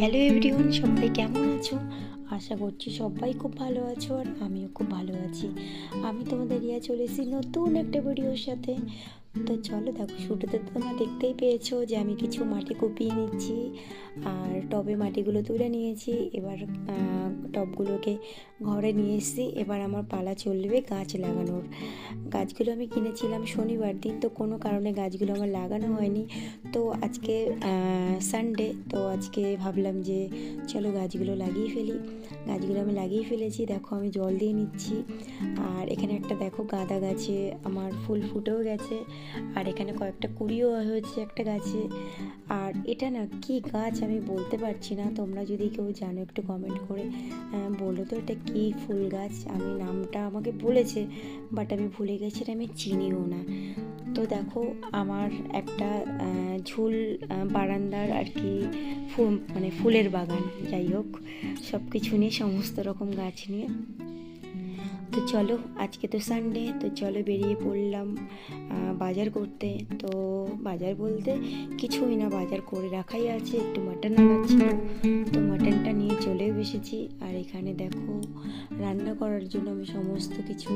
Hello everyone সবাই কেমন আছো? আশা করছি সবাই খুব ভালো আছো আর আমিও খুব ভালো আছি। আমি তোমাদের রিয়া চলেছি নতুন একটা ভিডিওর সাথে। তো চলো দেখো শুরুতে তো তোমরা দেখতেই পেয়েছ যে আমি কিছু মাটি কুপিয়ে নিচ্ছি আর টবে মাটিগুলো তুলে নিয়েছি। এবার টবগুলোকে ঘরে নিয়ে এসেছি। এবার আমার পালা চলবে গাছ লাগানোর। গাছগুলো আমি কিনেছিলাম শনিবার দিন, তো কোনো কারণে গাছগুলো আমার লাগানো হয়নি। তো আজকে সানডে তো আজকে ভাবলাম যে চলো গাছগুলো লাগিয়ে ফেলি। গাছগুলো আমি লাগিয়ে ফেলেছি, দেখো আমি জল দিয়ে নিচ্ছি। আর এখানে একটা দেখো গাঁদা গাছে আমার ফুল ফুটেও গেছে। আর এখানে কয়েকটা কুড়িও হয়েছে একটা গাছে। আর এটা না কি গাছ আমি বলতে পারছি না তোমরা যদি কেউ জানো একটু কমেন্ট করে আহ, বলো তো এটা কি ফুল গাছ? আমি নামটা আমাকে বলেছে বাট আমি ভুলে গেছি এটা আমি চিনিও না। তো দেখো আমার একটা ঝুল বারান্দার আর কি ফুল মানে ফুলের বাগান যাই হোক সব কিছু নিয়ে সমস্ত রকম গাছ নিয়ে। তো চলো, আজকে তো সানডে তো চলো বেরিয়ে পড়লাম বাজার করতে। তো বাজার বলতে কিছুই না, বাজার করে রাখাই আছে, একটু মাটন আনার ছিল। তো মাটনটা নিয়ে চলেও এসেছি। আর এখানে দেখো, রান্না করার জন্য আমি সমস্ত কিছু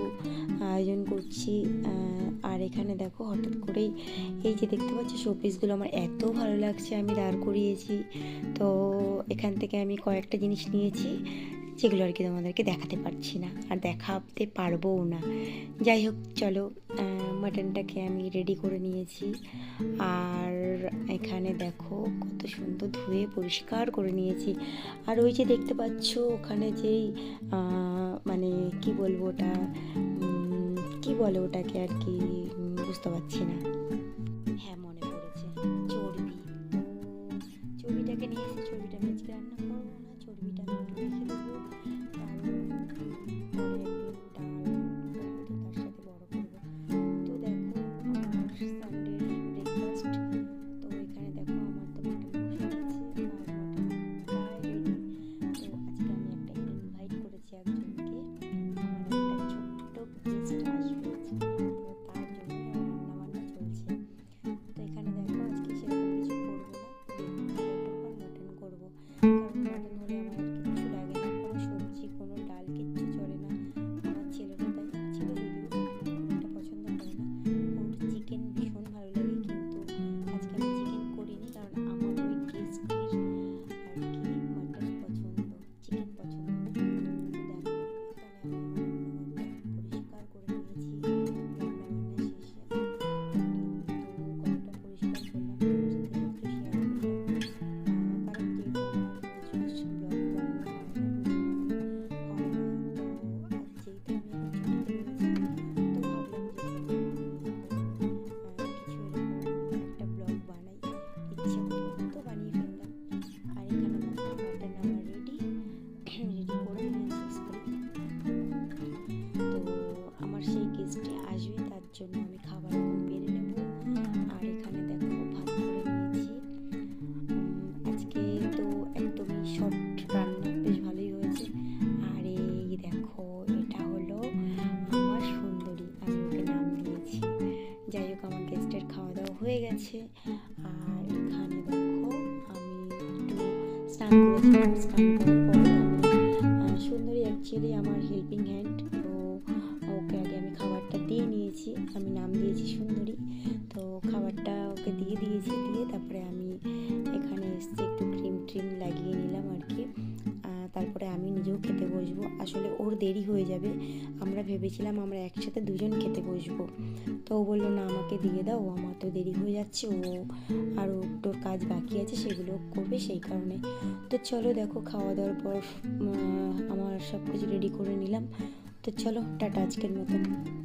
আয়োজন করছি। আর এখানে দেখো, হঠাৎ করেই এই যে দেখতে পাচ্ছ শোপিসগুলো আমার এত ভালো লাগছে, আমি দাঁড় করিয়েছি। তো এখান থেকে আমি কয়েকটা জিনিস নিয়েছি। যেগুলো আর কি তোমাদেরকে দেখাতে পারছি না, আর দেখাতে পারবোও না। যাই হোক, চলো মাটনটাকে আমি রেডি করে নিয়েছি। আর এখানে দেখো, কত সুন্দর ধুয়ে পরিষ্কার করে নিয়েছি। আর ওই যে দেখতে পাচ্ছ, ওখানে যেই মানে কি বলব ওটা কি বলে ওটাকে আর কি বুঝতে পারছি না। হ্যাঁ মনে পড়েছে। চর্বি। চর্বিটাকে নিয়ে চর্বিটা আর এখানে দেখো আমি একটু স্নান করেছিলাম স্নান করার পর সুন্দরী অ্যাকচুয়ালি আমার হেল্পিং হ্যান্ড। তো ওকে আগে আমি খাবারটা দিয়ে নিয়েছি। আমি নাম দিয়েছি সুন্দরী। তো খাবারটা ওকে দিয়ে দিয়েছি দিয়ে তারপরে আমি এখানে এসেছি একটু ক্রিম ট্রিম লাগিয়ে তারপরে আমি নিজেও খেতে বসবো। আসলে ওর দেরি হয়ে যাবে। আমরা ভেবেছিলাম আমরা একসাথে দুজন খেতে বসবো। তো ও বলল, না, আমাকে দিয়ে দাও আমার তো দেরি হয়ে যাচ্ছে, ও আরও তোর কাজ বাকি আছে, সেগুলো করবে সেই কারণে। তো চলো দেখো, খাওয়া দাওয়ার পর আমার সব কিছু রেডি করে নিলাম। তো চলো, টাটা আজকের মতন।